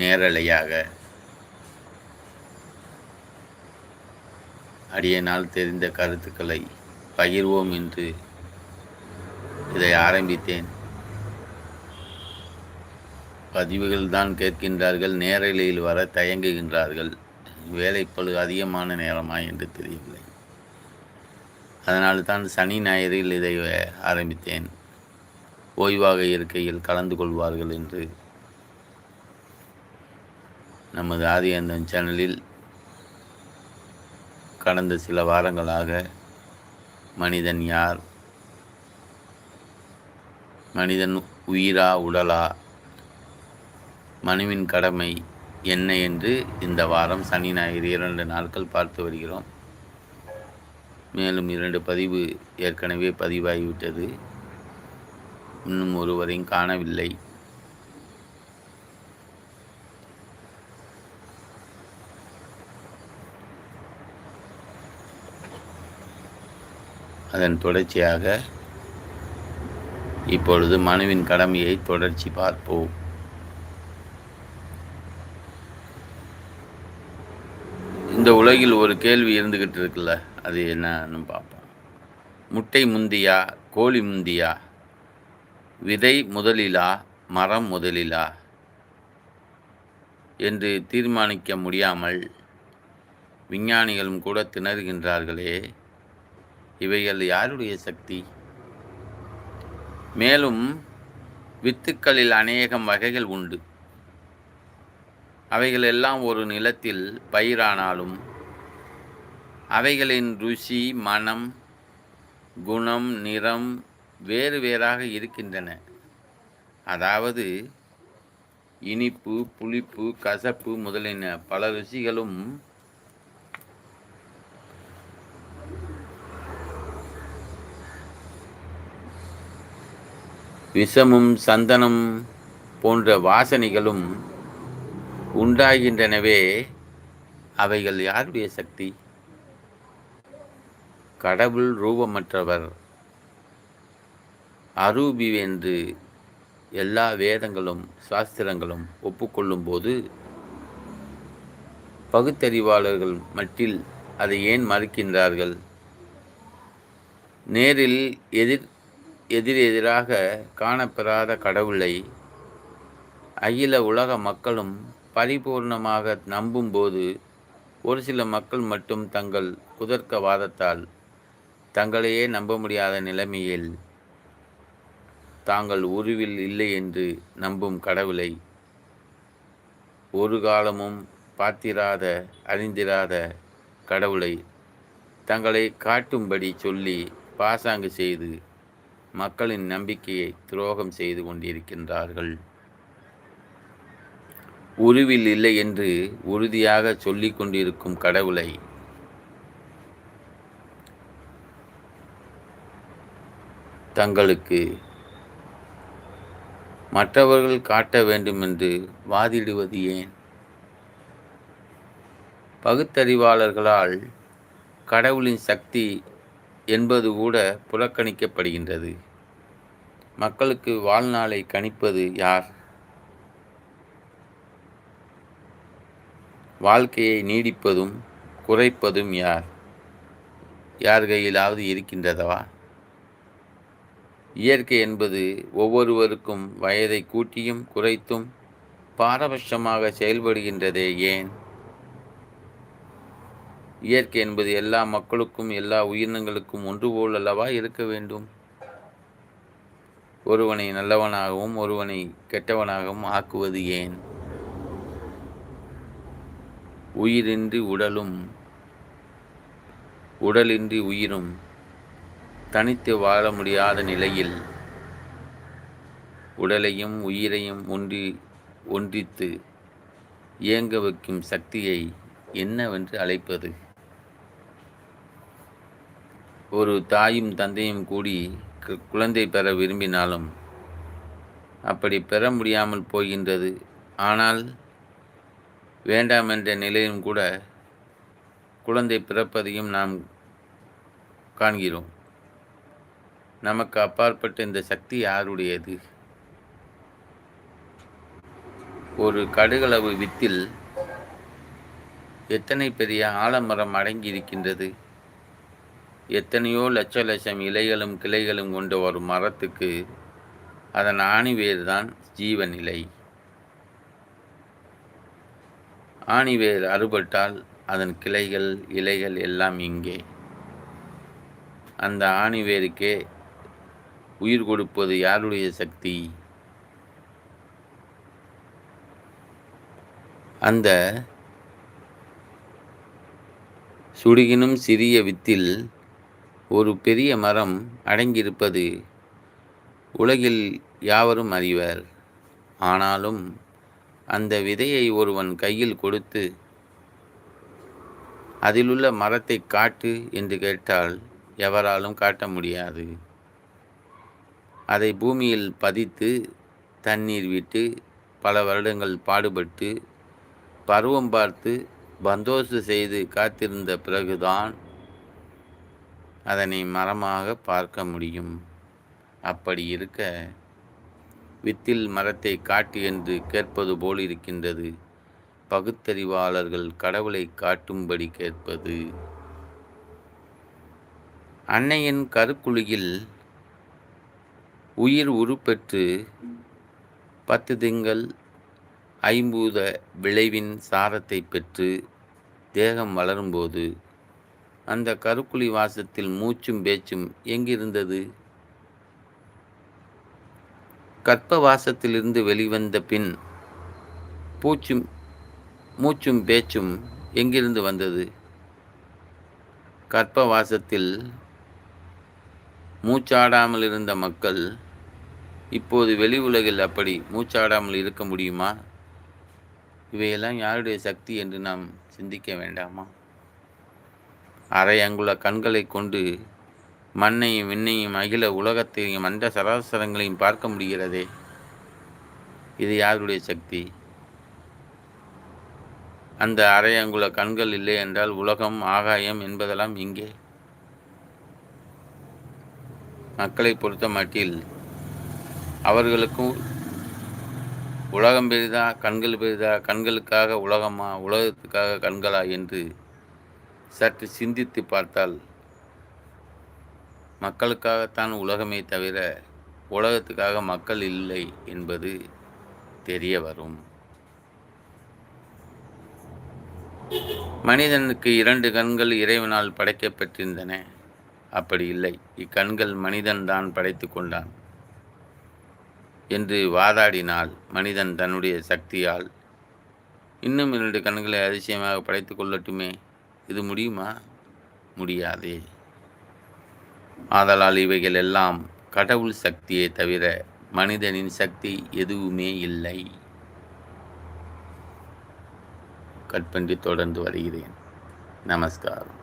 நேரலையாக. அடியனால் தெரிந்த கருத்துக்களை பகிர்வோம் என்று இதை ஆரம்பித்தேன். பதிவுகள் தான் கேட்கின்றார்கள் நேரலையில் வர தயங்குகின்றார்கள். வேலைப்பழு அதிகமான நேரமா என்று தெரியவில்லை. அதனால் தான் சனி ஞாயிறில் இதை ஆரம்பித்தேன். ஓய்வாக இருக்கையில் கலந்து கொள்வார்கள் என்று நமது ஆதி அந்தன் சேனலில் கடந்த சில வாரங்களாக மனிதன் யார்? மனிதன் உயிரா உடலா? மனுவின் கடமை என்ன என்று இந்த வாரம் சனி ஞாயிறு இரண்டு நாட்கள் பார்த்து வருகிறோம். மேலும் இரண்டு பதிவு ஏற்கனவே பதிவாகிவிட்டது. இன்னும் ஒருவரையும் காணவில்லை. அதன் தொடர்ச்சியாக இப்பொழுது மனுவின் கடமையை தொடர்ச்சி பார்ப்போம். இந்த உலகில் ஒரு கேள்வி இருந்துக்கிட்டு இருக்குல்ல அது என்னன்னு பார்ப்போம். முட்டை முந்தியா கோழி முந்தியா விதை முதலிலா மரம் முதலிலா என்று தீர்மானிக்க முடியாமல் விஞ்ஞானிகளும் கூட திணறுகின்றார்களே. இவைகள் யாருடைய சக்தி? மேலும் வித்துக்களில் அநேகம் வகைகள் உண்டு. அவைகள் எல்லாம் ஒரு நிலத்தில் பயிரானாலும் அவைகளின் ருசி மனம் குணம் நிறம் வேறு வேறாக இருக்கின்றன. அதாவது இனிப்பு புளிப்பு கசப்பு முதலின பல ருசிகளும் விஷமும் சந்தனம் போன்ற வாசனைகளும் உண்டாகின்றனவே. அவைகள் யாருடைய சக்தி? கடவுள் ரூபமற்றவர். அரூபி என்று எல்லா வேதங்களும் சாஸ்திரங்களும் ஒப்புக்கொள்ளும் போது பகுத்தறிவாளர்கள் மட்டில் அதை ஏன் மறுக்கின்றார்கள்? நேரில் எதிர் எதிரெதிராக காணப்பெறாத கடவுளை அகில உலக மக்களும் பரிபூர்ணமாக நம்பும்போது ஒரு சில மக்கள் மட்டும் தங்கள் குதர்க்கவாதத்தால் தங்களையே நம்ப முடியாத நிலைமையில் தாங்கள் உருவில் இல்லை என்று நம்பும் கடவுளை ஒரு காலமும் பார்த்திராத அறிந்திராத கடவுளை தங்களை காட்டும்படி சொல்லி பாசாங்கு செய்து மக்களின் நம்பிக்கையை துரோகம் செய்து கொண்டிருக்கின்றார்கள். உருவில் இல்லை என்று உறுதியாக சொல்லிக் கொண்டிருக்கும் கடவுளை தங்களுக்கு மற்றவர்கள் காட்ட வேண்டும் என்று வாதிடுவது ஏன்? பகுத்தறிவாளர்களால் கடவுளின் சக்தி என்பது கூட புறக்கணிக்கப்படுகின்றது. மக்களுக்கு வாழ்நாளை கணிப்பது யார்? வாழ்க்கையை நீடிப்பதும் குறைப்பதும் யார்? யார் கையிலாவது இருக்கின்றதவா? இயற்கை என்பது ஒவ்வொருவருக்கும் வயதை கூட்டியும் குறைத்தும் பாரபட்சமாக செயல்படுகின்றதே ஏன்? இயற்கை என்பது எல்லா மக்களுக்கும் எல்லா உயிரினங்களுக்கும் ஒன்று போல் அல்லவா இருக்க வேண்டும்? ஒருவனை நல்லவனாகவும் ஒருவனை கெட்டவனாகவும் ஆக்குவது ஏன்? உயிரின்றி உடலும் உடலின்றி உயிரும் தனித்து வாழ முடியாத நிலையில் உடலையும் உயிரையும் ஒன்றி ஒன்றித்து இயங்க வைக்கும் சக்தியை என்னவென்று அழைப்பது? ஒரு தாயும் தந்தையும் கூடி குழந்தை பெற விரும்பினாலும் அப்படி பெற முடியாமல் போகின்றது. ஆனால் வேண்டாம் என்ற நிலையும் கூட குழந்தை பிறப்பதையும் நாம் காண்கிறோம். நமக்கு அப்பாற்பட்ட இந்த சக்தி யாருடையது? ஒரு கடுகளவு வித்தில் எத்தனை பெரிய ஆலமரம் அடங்கி இருக்கின்றது எத்தனையோ லட்ச லட்சம் இலைகளும் கிளைகளும் கொண்ட ஒரு மரத்துக்கு அதன் ஆணிவேர் தான் ஜீவநிலை. ஆணிவேர் அறுபட்டால் அதன் கிளைகள் இலைகள் எல்லாம் இங்கே. அந்த ஆணிவேருக்கே உயிர் கொடுப்பது யாருடைய சக்தி? அந்த சுடுகினும் சிறிய வித்தில் ஒரு பெரிய மரம் அடங்கியிருப்பது உலகில் யாவரும் அறிவர். ஆனாலும் அந்த விதையை ஒருவன் கையில் கொடுத்து அதிலுள்ள மரத்தை காட்டு என்று கேட்டால் எவராலும் காட்ட முடியாது. அதை பூமியில் பதித்து தண்ணீர் விட்டு பல வருடங்கள் பாடுபட்டு பருவம் பார்த்து பந்தோசு செய்து காத்திருந்த பிறகுதான் அதனை மரமாக பார்க்க முடியும். அப்படி இருக்க வித்தில் மரத்தை காட்டு என்று கேட்பது போல் இருக்கின்றது. பகுத்தறிவாளர்கள் கடவுளை காட்டும்படி கேட்பது. அன்னையின் கருக்குழியில் உயிர் உருப்பெற்று பத்து திங்கள் ஐம்பூத விளைவின் சாரத்தை பெற்று தேகம் வளரும்போது அந்த கருக்குழி வாசத்தில் மூச்சும் பேச்சும் எங்கிருந்தது? கற்ப வாசத்திலிருந்து வெளிவந்த பின் பூச்சும் மூச்சும் பேச்சும் எங்கிருந்து வந்தது? கற்ப வாசத்தில் மூச்சாடாமல் இருந்த மக்கள் இப்போது வெளி உலகில் அப்படி மூச்சாடாமல் இருக்க முடியுமா? இவையெல்லாம் யாருடைய சக்தி என்று நாம் சிந்திக்க வேண்டாமா? அரை அங்குல கண்களை கொண்டு மண்ணையும் விண்ணையும் அகில உலகத்தையும் மண்ட சராசரங்களையும் பார்க்க முடிகிறதே? இது யாருடைய சக்தி? அந்த அரை அங்குல கண்கள் இல்லை என்றால் உலகம் ஆகாயம் என்பதெல்லாம் இங்கே மக்களை பொறுத்த மட்டில் அவர்களுக்கும் உலகம் பெரிதா கண்கள் பெரிதா கண்களுக்காக உலகமா உலகத்துக்காக கண்களா என்று சற்று சிந்தித்து பார்த்தால் மக்களுக்காகத்தான் உலகமே தவிர உலகத்துக்காக மக்கள் இல்லை என்பது தெரிய வரும். மனிதனுக்கு இரண்டு கண்கள் இறைவனால் படைக்கப்பட்டிருந்தன. அப்படி இல்லை இக்கண்கள் மனிதன் தான் படைத்து கொண்டான் என்று வாதாடினால் மனிதன் தன்னுடைய சக்தியால் இன்னும் இரண்டு கண்களை அதிசயமாக படைத்து கொள்ளட்டுமே? இது முடியுமா? முடியாது. ஆதலால் இவைகள் எல்லாம் கடவுள் சக்தியை தவிர மனிதனின் சக்தி எதுவுமே இல்லை. கட் பண்ணி தொடர்ந்து வருகிறேன். நமஸ்காரம்.